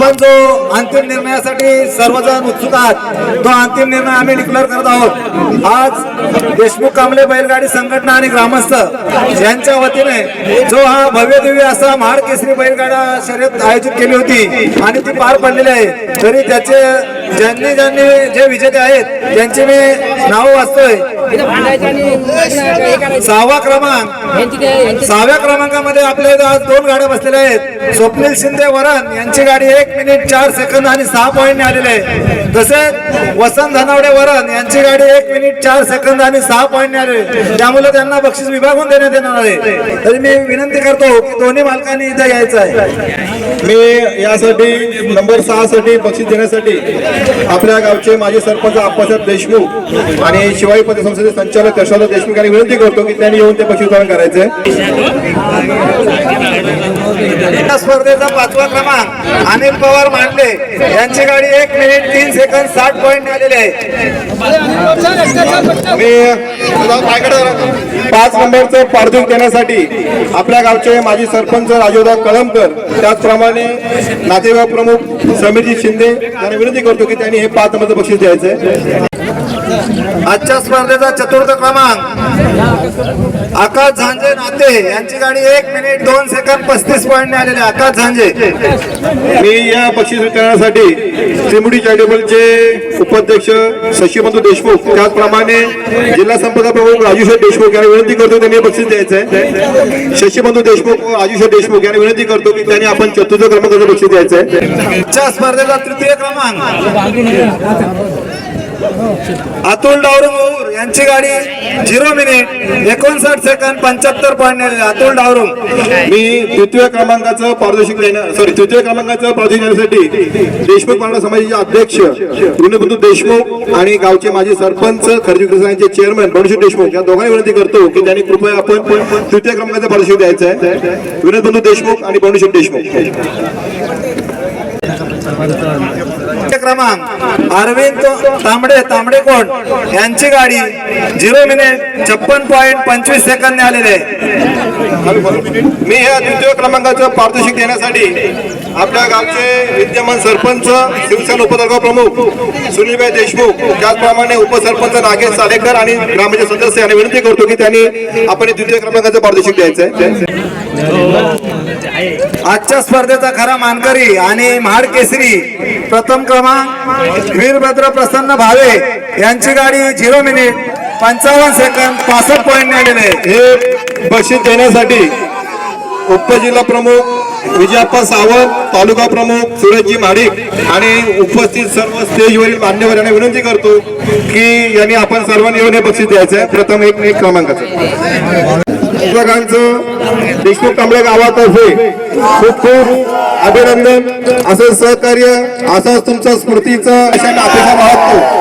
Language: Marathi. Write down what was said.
आपण जो अंतिम निर्णयासाठी सर्वजण उत्सुक आहात तो अंतिम निर्णय आम्ही डिक्लेअर करत आहोत. आज देशमुख कांबळे बैलगाडी संघटना आणि ग्रामस्थ यांच्या वतीने जो हा भव्यदिव्य असा महाड केसरी बैलगाडा शर्यत आयोजित केली होती आणि ती पार पडलेली आहे तरी त्याचे ज्यांनी ज्यांनी जे विजेते आहेत त्यांचे मी नाव वाचतोय. सहावा क्रमांक. सहाव्या क्रमांकामध्ये आपल्या इथं आज दोन गाड्या बसलेल्या आहेत. स्वप्नील शिंदे वरण यांची गाडी एक मिनिट चार सेकंद आणि सहा पॉईंटने आलेली आहे. तसेच वसंत धनावडे वरण यांची गाडी एक मिनिट चार सेकंद आणि सहा पॉईंटने आले त्यामुळे त्यांना बक्षीस विभागून देण्यात येणार आहे. तरी मी विनंती करतो की दोन्ही मालकांनी इथं यायचं आहे. मी यासाठी नंबर सहा साठी बक्षीस देण्यासाठी आपल्या गावचे माजी सरपंच आप्पासाहेब देशमुख आणि शिवाई संस्थेचे संचालक यशवंत देशमुख यांनी विनंती करतो की त्यांनी येऊन ते पशुपालन करायचे या स्पर्धेचा पाचवा क्रमांक अनिल पवार मांडले. यांची गाडी एक मिनिट तीन सेकंद साठ पॉईंट आलेली आहे. मी पाच नंबरचं पारदूक देण्यासाठी आपल्या गावचे माजी सरपंच राजोदा कळमकर त्याचप्रमाणे नातेवाईक प्रमुख समीरजी शिंदे यांना विनंती करतो की त्यांनी हे पाच नंबरचं बक्षीस द्यायचं आजच्या स्पर्धेचा चतुर्थ क्रमांक आकाश झांजे नाते. यांची गाडी एक मिनिट दोन सेकंद पस्तीस पॉईंट आलेली आहे. आकाश झांजे. मी या बक्षीस वितरणासाठी चिमुडी चॅरिटेबलचे उपाध्यक्ष शशीबंधू देशमुख त्याचप्रमाणे जिल्हा संपदा प्रमुख राजूशेठ देशमुख यांना विनंती करतो त्यांनी पक्षी द्यायचं आहे. शशीबंधू देशमुख व राजूशेठ देशमुख यांना विनंती करतो की त्यांनी आपण चतुर्थ क्रमांकाचं बक्षीस द्यायचं आहे. स्पर्धेचा तृतीय क्रमांक. अतुल डावरुंग यांची गाडी झिरो मिनिट एकोणसाठ सेकंद पंच्याहत्तर पॉईंट अतुल डावरुंग मी तृतीय क्रमांकाचं पारितोषिक देण्या सॉरी तृतीय क्रमांकाचं पारितोषिक देण्यासाठी देशमुख पाडा समाजाचे अध्यक्ष विनोबंधू देशमुख आणि गावचे माजी सरपंच खर्जी कृष्णांचे चेअरमन बंडशेठ देशमुख या दोघांनी विनंती करतो की त्यांनी कृपया आपण तृतीय क्रमांकाचं पारितोषिक द्यायचं आहे. विनोदबंधू देशमुख आणि बंडशेठ देशमुख. क्रमांक अरविंद तांबडे तांबडे कोण? यांची गाडी झिरो मिनिट छप्पन पॉईंट पंचवीस सेकंद आलेले आहे. मी ह्या द्वितीय क्रमांकाचं पारितोषिक देण्यासाठी आपल्या गावचे विद्यमान सरपंच शिवसेना उपतालुका प्रमुख सुनीलभाई देशमुख त्याचप्रमाणे उपसरपंच नागेश सालेकर आणि ग्रामपंचायत सदस्य यांना विनंती करतो की त्यांनी आपण द्वितीय क्रमांकाचं पारितोषिक आहे आजच्या स्पर्धेचा खरा मानकरी आणि महाड केसरी प्रथम क्रमांक वीरभद्र प्रसन्न भावे यांची गाडी झिरो मिनिट पंचावन्न सेकंद पासष्ट पॉईंट आलेले हे बक्षीस देण्यासाठी उपजिल्हा प्रमुख विजयाप्पा सावंत तालुका प्रमुख सुरजजी माडिक आणि उपस्थित सर्व स्टेजवरील मान्यवर यांना विनंती करतो की यांनी आपण सर्वांनी येऊन हे बक्षीस द्यायचं आहे. प्रथम एक एक क्रमांकाचं. पुस्तकांचं देशमुख कांबळे गावातर्फे खूप खूप अभिनंदन. असं सहकार्य असाच तुमचा स्मृतीचं अशा अपेक्षा बाळगतो